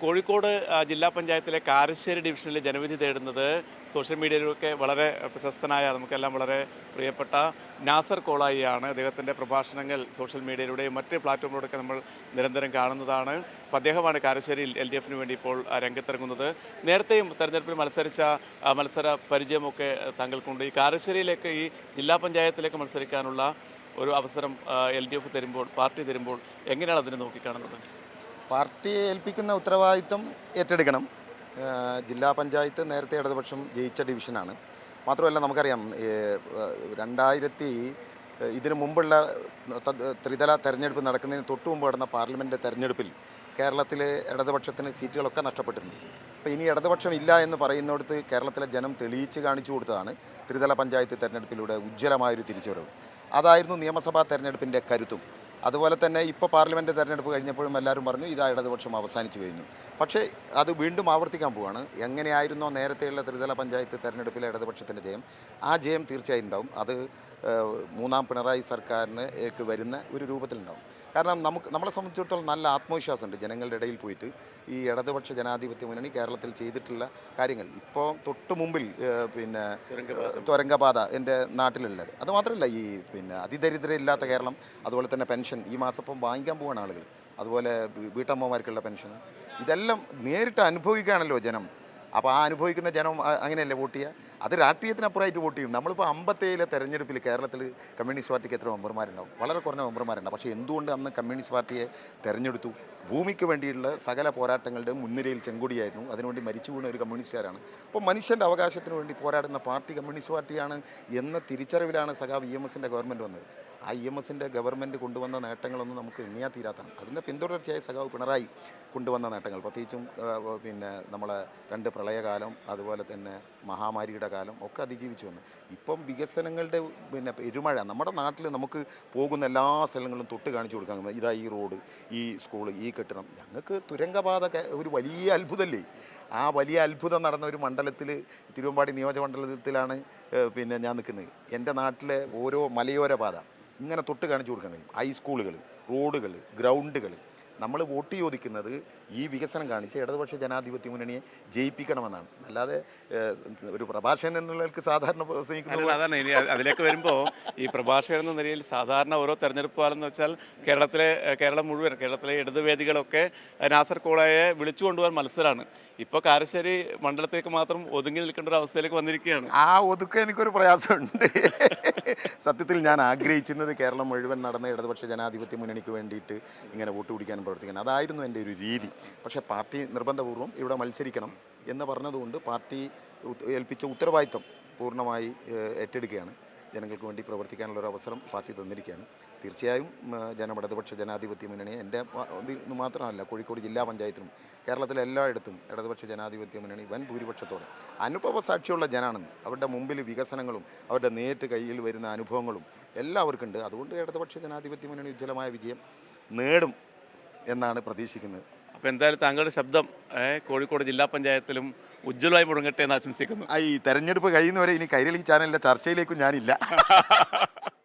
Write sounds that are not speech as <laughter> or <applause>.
കോഴിക്കോട് ജില്ലാ പഞ്ചായത്തിലെ കാരശ്ശേരി ഡിവിഷനിൽ ജനവിധി തേടുന്നത് സോഷ്യൽ മീഡിയയിലൊക്കെ വളരെ പ്രശസ്തനായ നമുക്കെല്ലാം വളരെ പ്രിയപ്പെട്ട നാസർ കോളായിയാണ്. അദ്ദേഹത്തിന്റെ പ്രഭാഷണങ്ങൾ സോഷ്യൽ മീഡിയയിലൂടെയും മറ്റ് പ്ലാറ്റ്ഫോമിലൂടെയൊക്കെ നമ്മൾ നിരന്തരം കാണുന്നതാണ്. അപ്പോൾ അദ്ദേഹമാണ് കാരശ്ശേരിയിൽ എൽ ഡി എഫിന് വേണ്ടി ഇപ്പോൾ രംഗത്തിറങ്ങുന്നത്. നേരത്തെയും തെരഞ്ഞെടുപ്പിൽ മത്സരിച്ച മത്സര പരിചയമൊക്കെ താങ്കൾക്കുണ്ട് ഈ കാരശ്ശേരിയിലേക്ക് ഈ ജില്ലാ പഞ്ചായത്തിലേക്ക് മത്സരിക്കാനുള്ള ഒരു അവസരം എൽ ഡി എഫ് തരുമ്പോൾ പാർട്ടി തരുമ്പോൾ എങ്ങനെയാണ് അതിനെ നോക്കിക്കാണുന്നത്? പാർട്ടിയെ ഏൽപ്പിക്കുന്ന ഉത്തരവാദിത്തം ഏറ്റെടുക്കണം. ജില്ലാ പഞ്ചായത്ത് നേരത്തെ ഇടതുപക്ഷം ജയിച്ച ഡിവിഷനാണ്. മാത്രമല്ല നമുക്കറിയാം രണ്ടായിരത്തി ഇതിനു മുമ്പുള്ള ത്രിതല തെരഞ്ഞെടുപ്പ് നടക്കുന്നതിന് തൊട്ടു മുമ്പ് നടന്ന പാർലമെന്റ് തെരഞ്ഞെടുപ്പിൽ കേരളത്തിലെ ഇടതുപക്ഷത്തിന് സീറ്റുകളൊക്കെ നഷ്ടപ്പെട്ടിരുന്നു. അപ്പോൾ ഇനി ഇടതുപക്ഷം ഇല്ല എന്ന് പറയുന്നിടത്ത് കേരളത്തിലെ ജനം തെളിയിച്ച് കാണിച്ചു കൊടുത്തതാണ് ത്രിതല പഞ്ചായത്ത് തെരഞ്ഞെടുപ്പിലൂടെ ഉജ്ജ്വലമായൊരു തിരിച്ചുവരവ്. അതായിരുന്നു നിയമസഭാ തെരഞ്ഞെടുപ്പിന്റെ കരുത്തും. അതുപോലെ തന്നെ ഇപ്പോൾ പാർലമെന്റ് തെരഞ്ഞെടുപ്പ് കഴിഞ്ഞപ്പോഴും എല്ലാവരും പറഞ്ഞു ഇതാ ഇടതുപക്ഷം അവസാനിച്ചു കഴിഞ്ഞു. പക്ഷേ അത് വീണ്ടും ആവർത്തിക്കാൻ പോവുകയാണ് എങ്ങനെയായിരുന്നോ നേരത്തെയുള്ള ത്രിതല പഞ്ചായത്ത് തെരഞ്ഞെടുപ്പിലെ ഇടതുപക്ഷത്തിന്റെ ജയം. ആ ജയം തീർച്ചയായും ഉണ്ടാവും. അത് മൂന്നാം പിണറായി സർക്കാരിന് വരുന്ന ഒരു രൂപത്തിലുണ്ടാവും. കാരണം നമുക്ക് നമ്മളെ സംബന്ധിച്ചിടത്തോളം നല്ല ആത്മവിശ്വാസമുണ്ട് ജനങ്ങളുടെ ഇടയിൽ പോയിട്ട്. ഈ ഇടതുപക്ഷ ജനാധിപത്യ മുന്നണി കേരളത്തിൽ ചെയ്തിട്ടുള്ള കാര്യങ്ങൾ. ഇപ്പോൾ തൊട്ട് മുമ്പിൽ പിന്നെ തുരങ്കപാത എന്റെ നാട്ടിലുള്ളത്. അത് മാത്രമല്ല ഈ പിന്നെ അതിദരിദ്രയില്ലാത്ത കേരളം അതുപോലെ തന്നെ പെൻഷൻ. ഈ മാസം ഇപ്പം വാങ്ങിക്കാൻ പോവാണ് ആളുകൾ. അതുപോലെ വീട്ടമ്മമാർക്കുള്ള പെൻഷൻ. ഇതെല്ലാം നേരിട്ട് അനുഭവിക്കുകയാണല്ലോ ജനം. അപ്പോൾ ആ അനുഭവിക്കുന്ന ജനം അങ്ങനെയല്ലേ വോട്ട് ചെയ്യുക? അത് രാഷ്ട്രീയത്തിനപ്പുറമായിട്ട് വോട്ട് ചെയ്യും. നമ്മളിപ്പോൾ അമ്പത്തേഴിലെ തെരഞ്ഞെടുപ്പിൽ കേരളത്തിൽ കമ്മ്യൂണിസ്റ്റ് പാർട്ടിക്ക് എത്ര മെമ്പർമാരുണ്ടാവും? വളരെ കുറഞ്ഞ മെമ്പർമാരുണ്ടാവും. പക്ഷേ എന്തുകൊണ്ട് അന്ന് കമ്മ്യൂണിസ്റ്റ് പാർട്ടിയെ തെരഞ്ഞെടുത്തു? ഭൂമിക്ക് വേണ്ടിയുള്ള സകല പോരാട്ടങ്ങളുടെ മുൻനിരയിൽ ചെങ്കൊടിയായിരുന്നു. അതിനുവേണ്ടി മരിച്ചു വീണ ഒരു കമ്മ്യൂണിസ്റ്റുകാരാണ്. അപ്പോൾ മനുഷ്യന്റെ അവകാശത്തിന് വേണ്ടി പോരാടുന്ന പാർട്ടി കമ്മ്യൂണിസ്റ്റ് പാർട്ടിയാണ് എന്ന തിരിച്ചറിവിലാണ് സഖാവ് ഇ എം എസിന്റെ ഗവൺമെന്റ് വന്നത്. ആ ഇ എം എസിന്റെ ഗവൺമെന്റ് കൊണ്ടുവന്ന നേട്ടങ്ങളൊന്നും നമുക്ക് എണ്ണിയാ തീരാത്താണ് അതിന്റെ പിന്തുടർച്ചയായി സഖാവ് പിണറായി കൊണ്ടുവന്ന നേട്ടങ്ങൾ. പ്രത്യേകിച്ചും പിന്നെ നമ്മളെ രണ്ട് പ്രളയകാലം അതുപോലെ തന്നെ മഹാമാരിയുടെ കാലം ഒക്കെ അതിജീവിച്ചു വന്നു. ഇപ്പം വികസനങ്ങളുടെ പിന്നെ പെരുമഴ നമ്മുടെ നാട്ടിൽ നമുക്ക് പോകുന്ന എല്ലാ സ്ഥലങ്ങളും തൊട്ട് കാണിച്ചു കൊടുക്കാൻ ഇതാ ഈ റോഡ് ഈ സ്കൂൾ ഈ കെട്ടിടം ഞങ്ങൾക്ക് തുരങ്കപാത ഒരു വലിയ അത്ഭുതമല്ലേ ആ വലിയ അത്ഭുതം നടന്ന ഒരു മണ്ഡലത്തിൽ തിരുവമ്പാടി നിയോജകമണ്ഡലത്തിലാണ് മണ്ഡലത്തിലാണ് പിന്നെ ഞാൻ നിൽക്കുന്നത്. എന്റെ നാട്ടിലെ ഓരോ മലയോര പാത ഇങ്ങനെ തൊട്ട് കാണിച്ചു കൊടുക്കാൻ കഴിയും. ഹൈസ്കൂളുകൾ റോഡുകൾ ഗ്രൗണ്ടുകൾ നമ്മൾ വോട്ട് ചോദിക്കുന്നത് ഈ വികസനം കാണിച്ച് ഇടതുപക്ഷ ജനാധിപത്യ മുന്നണിയെ ജയിപ്പിക്കണമെന്നാണ്. അല്ലാതെ ഒരു പ്രഭാഷകൻ എന്നുള്ളവർക്ക് സാധാരണ അല്ല, ഇനി അതിലേക്ക് വരുമ്പോൾ ഈ പ്രഭാഷകൻ എന്ന നിലയിൽ സാധാരണ ഓരോ തെരഞ്ഞെടുപ്പ് കാലം എന്ന് വെച്ചാൽ കേരളത്തിലെ കേരളം മുഴുവൻ കേരളത്തിലെ ഇടതുവേദികളൊക്കെ നാസർ കോളയെ വിളിച്ചു കൊണ്ടുപോകാൻ മത്സരമാണ് ഇപ്പോൾ കാരശ്ശേരി മണ്ഡലത്തേക്ക് മാത്രം ഒതുങ്ങി നിൽക്കേണ്ട ഒരു അവസ്ഥയിലേക്ക് വന്നിരിക്കുകയാണ്. ആ ഒതുക്കം എനിക്കൊരു പ്രയാസമുണ്ട്. സത്യത്തിൽ ഞാൻ ആഗ്രഹിച്ചിരുന്നത് കേരളം മുഴുവൻ നടന്ന ഇടതുപക്ഷ ജനാധിപത്യ മുന്നണിക്ക് വേണ്ടിയിട്ട് ഇങ്ങനെ വോട്ട് പിടിക്കാനും പ്രവർത്തിക്കാനും അതായിരുന്നു എന്റെ ഒരു രീതി. പക്ഷേ പാർട്ടി നിർബന്ധപൂർവം ഇവിടെ മത്സരിക്കണം എന്ന് പറഞ്ഞതുകൊണ്ട് പാർട്ടി ഏൽപ്പിച്ച ഉത്തരവാദിത്വം പൂർണമായി ഏറ്റെടുക്കുകയാണ്. ജനങ്ങൾക്ക് വേണ്ടി പ്രവർത്തിക്കാനുള്ള ഒരു അവസരം പാർട്ടി തന്നിരിക്കുകയാണ്. തീർച്ചയായും ജനമിടതുപക്ഷ ജനാധിപത്യ മുന്നണി എന്റെ ഇത് മാത്രമല്ല കോഴിക്കോട് ജില്ലാ പഞ്ചായത്തിലും കേരളത്തിലെ എല്ലായിടത്തും ഇടതുപക്ഷ ജനാധിപത്യ മുന്നണി വൻ ഭൂരിപക്ഷത്തോടെ അനുഭവ സാക്ഷിയുള്ള ജനാണെന്ന് അവരുടെ മുമ്പിൽ വികസനങ്ങളും അവരുടെ നേരിട്ട് കയ്യിൽ വരുന്ന അനുഭവങ്ങളും എല്ലാവർക്കുണ്ട്. അതുകൊണ്ട് ഇടതുപക്ഷ ജനാധിപത്യ മുന്നണി ഉജ്ജ്വലമായ വിജയം നേടും. എന്നാണ് പ്രതീക്ഷിക്കുന്നത്. അപ്പോൾ എന്തായാലും താങ്കളുടെ ശബ്ദം കോഴിക്കോട് ജില്ലാ പഞ്ചായത്തിലും ഉജ്ജ്വലമായി മുടങ്ങട്ടെ എന്ന് ആശംസിക്കുന്നു. ഈ തെരഞ്ഞെടുപ്പ് കഴിയുന്നവരെ ഇനി കൈരളി ചാനലിന്റെ ചർച്ചയിലേക്കും ഞാനില്ല. <laughs>